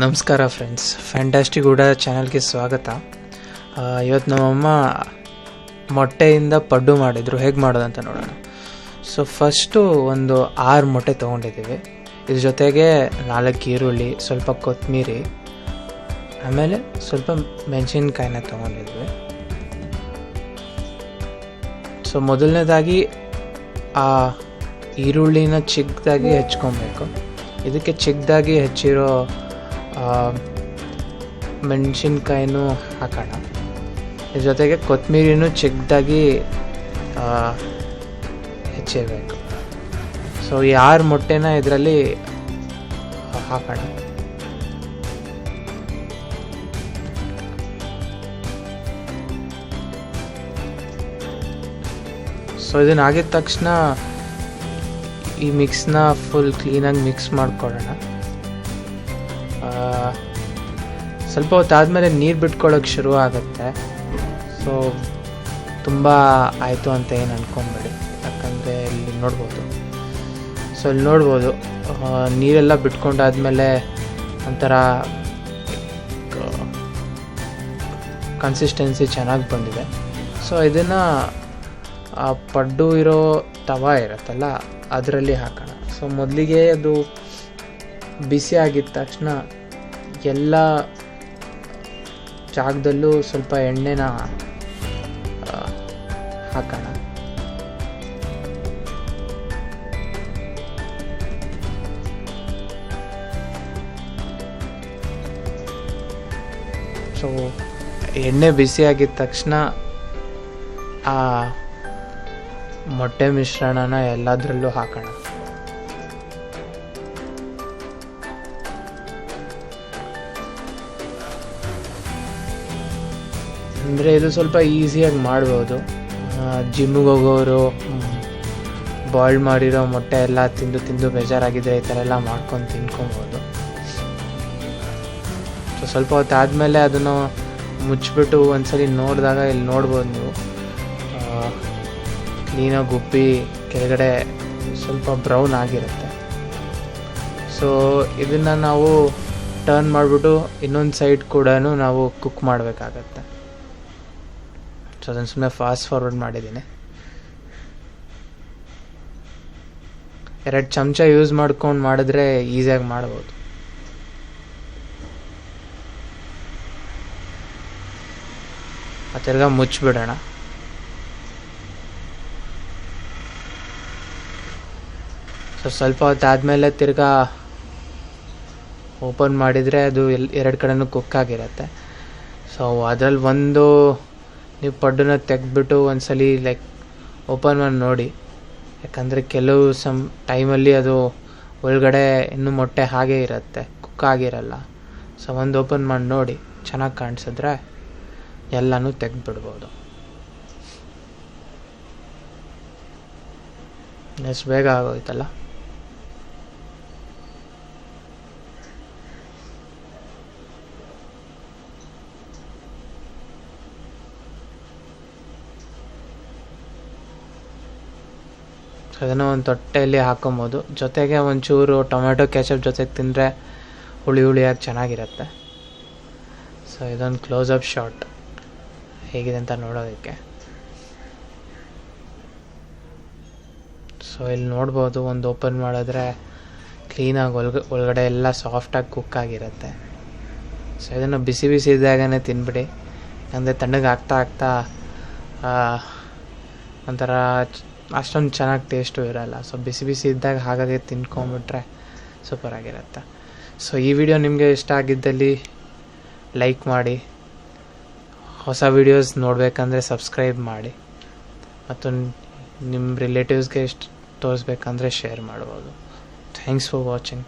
ನಮಸ್ಕಾರ friends fantastic ಊಟ ಚಾನಲ್ಗೆ ಸ್ವಾಗತ. ಇವತ್ತು ನಮ್ಮಮ್ಮ ಮೊಟ್ಟೆಯಿಂದ ಪಡ್ಡು ಮಾಡಿದರು. ಹೇಗೆ ಮಾಡೋದಂತ ನೋಡೋಣ. ಸೊ ಫಸ್ಟು ಒಂದು ಆರು ಮೊಟ್ಟೆ ತೊಗೊಂಡಿದ್ದೀವಿ. ಇದ್ರ ಜೊತೆಗೆ ನಾಲ್ಕು ಈರುಳ್ಳಿ, ಸ್ವಲ್ಪ ಕೊತ್ತಂಬರಿ ಆಮೇಲೆ ಸ್ವಲ್ಪ ಮೆಣಸಿನ್ಕಾಯಿನ ತೊಗೊಂಡಿದ್ವಿ. ಸೊ ಮೊದಲನೇದಾಗಿ ಆ ಈರುಳ್ಳಿನ ಚಿಕ್ಕದಾಗಿ ಹೆಚ್ಕೊಬೇಕು. ಇದಕ್ಕೆ ಚಿಕ್ಕದಾಗಿ ಹೆಚ್ಚಿರೋ ಮೆಣಸಿನ್ಕಾಯಿನೂ ಹಾಕೋಣ. ಇದ್ರ ಜೊತೆಗೆ ಕೊತ್ತಂಬರಿನೂ ಚಿಕ್ಕದಾಗಿ ಹೆಚ್ಚಿರಬೇಕು ಸೊ ಆರು ಮೊಟ್ಟೆನ ಇದರಲ್ಲಿ ಹಾಕೋಣ. ಸೊ ಇದನ್ನ ಆಗಿದ ತಕ್ಷಣ ಈ ಮಿಕ್ಸ್ನ ಫುಲ್ ಕ್ಲೀನಾಗಿ ಮಿಕ್ಸ್ ಮಾಡ್ಕೊಳ್ಳೋಣ. ಸ್ವಲ್ಪ ಹೊತ್ತಾದಮೇಲೆ ನೀರು ಬಿಟ್ಕೊಳ್ಳೋಕೆ ಶುರು ಆಗುತ್ತೆ. ಸೊ ತುಂಬ ಆಯಿತು ಅಂತ ಏನು ಅಂದ್ಕೊಂಬೇಡಿ ಯಾಕಂದರೆ ಇಲ್ಲಿ ನೋಡ್ಬೋದು. ಸೊ ಇಲ್ಲಿ ನೋಡ್ಬೋದು. ನೀರೆಲ್ಲ ಬಿಟ್ಕೊಂಡಾದ್ಮೇಲೆ ಒಂಥರ ಕನ್ಸಿಸ್ಟೆನ್ಸಿ ಚೆನ್ನಾಗಿ ಬಂದಿದೆ. ಸೊ ಇದನ್ನು ಪಡ್ಡು ಇರೋ ತವ ಇರುತ್ತಲ್ಲ, ಅದರಲ್ಲಿ ಹಾಕೋಣ. ಸೊ ಮೊದಲಿಗೆ ಅದು ಬಿಸಿ ಆಗಿದ್ದ ತಕ್ಷಣ ಎಲ್ಲ ಜಾಗದಲ್ಲೂ ಸ್ವಲ್ಪ ಎಣ್ಣೆನ ಹಾಕೋಣ. ಸೊ ಎಣ್ಣೆ ಬಿಸಿ ಆಗಿದ ತಕ್ಷಣ ಆ ಮೊಟ್ಟೆ ಮಿಶ್ರಣನ ಎಲ್ಲದರಲ್ಲೂ ಹಾಕೋಣ. ಅಂದರೆ ಇದು ಸ್ವಲ್ಪ ಈಸಿಯಾಗಿ ಮಾಡ್ಬೋದು. ಜಿಮ್ಮಿಗೆ ಹೋಗೋರು ಬಾಯ್ಲ್ ಮಾಡಿರೋ ಮೊಟ್ಟೆ ಎಲ್ಲ ತಿಂದು ತಿಂದು ಬೇಜಾರಾಗಿದ್ರೆ ಈ ಥರ ಎಲ್ಲ ಮಾಡ್ಕೊಂಡು ತಿನ್ಕೊಬೋದು. ಸೊ ಸ್ವಲ್ಪ ಹೊತ್ತಾದಮೇಲೆ ಅದನ್ನು ಮುಚ್ಚಿಬಿಟ್ಟು ಒಂದ್ಸಲಿ ನೋಡಿದಾಗ ಇಲ್ಲಿ ನೋಡ್ಬೋದು ನೀವು. ಕ್ಲೀನಾಗಿ ಉಪ್ಪಿ ಕೆಳಗಡೆ ಸ್ವಲ್ಪ ಬ್ರೌನ್ ಆಗಿರುತ್ತೆ. ಸೊ ಇದನ್ನು ನಾವು ಟರ್ನ್ ಮಾಡಿಬಿಟ್ಟು ಇನ್ನೊಂದು ಸೈಡ್ ಕೂಡ ನಾವು ಕುಕ್ ಮಾಡಬೇಕಾಗತ್ತೆ. ಸೊ ಅದನ್ನು ಸುಮ್ಮನೆ ಫಾಸ್ಟ್ ಫಾರ್ವರ್ಡ್ ಮಾಡಿದ್ದೀನಿ. ಎರಡು ಚಮಚ ಯೂಸ್ ಮಾಡ್ಕೊಂಡು ಮಾಡಿದ್ರೆ ಈಸಿಯಾಗಿ ಮಾಡ್ಬೋದು. ತಿರ್ಗಾ ಮುಚ್ಚಿಬಿಡೋಣ ಸೊ ಸ್ವಲ್ಪ ಹೊತ್ತು ಆದಮೇಲೆ ತಿರ್ಗಾ ಓಪನ್ ಮಾಡಿದರೆ ಅದು ಎಲ್, ಎರಡು ಕಡೆನೂ ಕುಕ್ ಆಗಿರುತ್ತೆ. ಸೊ ಅದರಲ್ಲಿ ಒಂದು ನೀವು ಪಡ್ಡನ್ನ ತೆಗೆದ್ಬಿಟ್ಟು ಒಂದ್ಸಲಿ ಲೈಕ್ ಓಪನ್ ಮಾಡಿ ನೋಡಿ. ಯಾಕಂದರೆ ಕೆಲವು ಸಮ್ ಟೈಮಲ್ಲಿ ಅದು ಒಳಗಡೆ ಇನ್ನೂ ಮೊಟ್ಟೆ ಹಾಗೆ ಇರುತ್ತೆ ಕುಕ್ ಆಗಿರಲ್ಲ. ಸೊ ಒಂದು ಓಪನ್ ಮಾಡಿ ನೋಡಿ, ಚೆನ್ನಾಗಿ ಕಾಣಿಸಿದ್ರೆ ಎಲ್ಲನೂ ತೆಗೆದ್ಬಿಡ್ಬೋದು. ಎಷ್ಟು ಬೇಗ ಆಗೋಯ್ತಲ್ಲ? ಅದನ್ನು ಒಂದು ತೊಟ್ಟೆಯಲ್ಲಿ ಹಾಕೊಬೋದು. ಜೊತೆಗೆ ಒಂಚೂರು ಟೊಮೆಟೊ ಕೆಚಪ್ ಜೊತೆಗೆ ತಿಂದರೆ ಹುಳಿ ಹುಳಿಯಾಗಿ ಚೆನ್ನಾಗಿರುತ್ತೆ. ಸೊ ಇದೊಂದು ಕ್ಲೋಸ್ ಅಪ್ ಶಾಟ್ ಹೇಗಿದೆ ಅಂತ ನೋಡೋದಕ್ಕೆ. ಸೊ ಇಲ್ಲಿ ನೋಡ್ಬೋದು, ಒಂದು ಓಪನ್ ಮಾಡಿದ್ರೆ ಕ್ಲೀನಾಗಿ ಒಳಗ ಒಳಗಡೆ ಎಲ್ಲ ಸಾಫ್ಟಾಗಿ ಕುಕ್ ಆಗಿರುತ್ತೆ. ಸೊ ಇದನ್ನು ಬಿಸಿ ಬಿಸಿ ಇದ್ದಾಗನೇ ತಿನ್ಬಿಡಿ. ಅಂದರೆ ತಣ್ಣಗೆ ಆಗ್ತಾ ಆಗ್ತಾ ಒಂಥರ ಅಷ್ಟೊಂದು ಚೆನ್ನಾಗಿ ಟೇಸ್ಟು ಇರಲ್ಲ. ಸೊ ಬಿಸಿ ಬಿಸಿ ಇದ್ದಾಗ ಹಾಗಾಗಿ ತಿನ್ಕೊಂಬಿಟ್ರೆ ಸೂಪರ್ ಆಗಿರುತ್ತೆ. ಸೊ ಈ ವಿಡಿಯೋ ನಿಮಗೆ ಇಷ್ಟ ಆಗಿದ್ದಲ್ಲಿ ಲೈಕ್ ಮಾಡಿ. ಹೊಸ ವಿಡಿಯೋಸ್ ನೋಡಬೇಕಂದ್ರೆ ಸಬ್ಸ್ಕ್ರೈಬ್ ಮಾಡಿ. ಮತ್ತು ನಿಮ್ಮ ರಿಲೇಟಿವ್ಸ್ಗೆ ಇಷ್ಟು ತೋರಿಸ್ಬೇಕಂದ್ರೆ ಶೇರ್ ಮಾಡ್ಬೋದು. Thanks for watching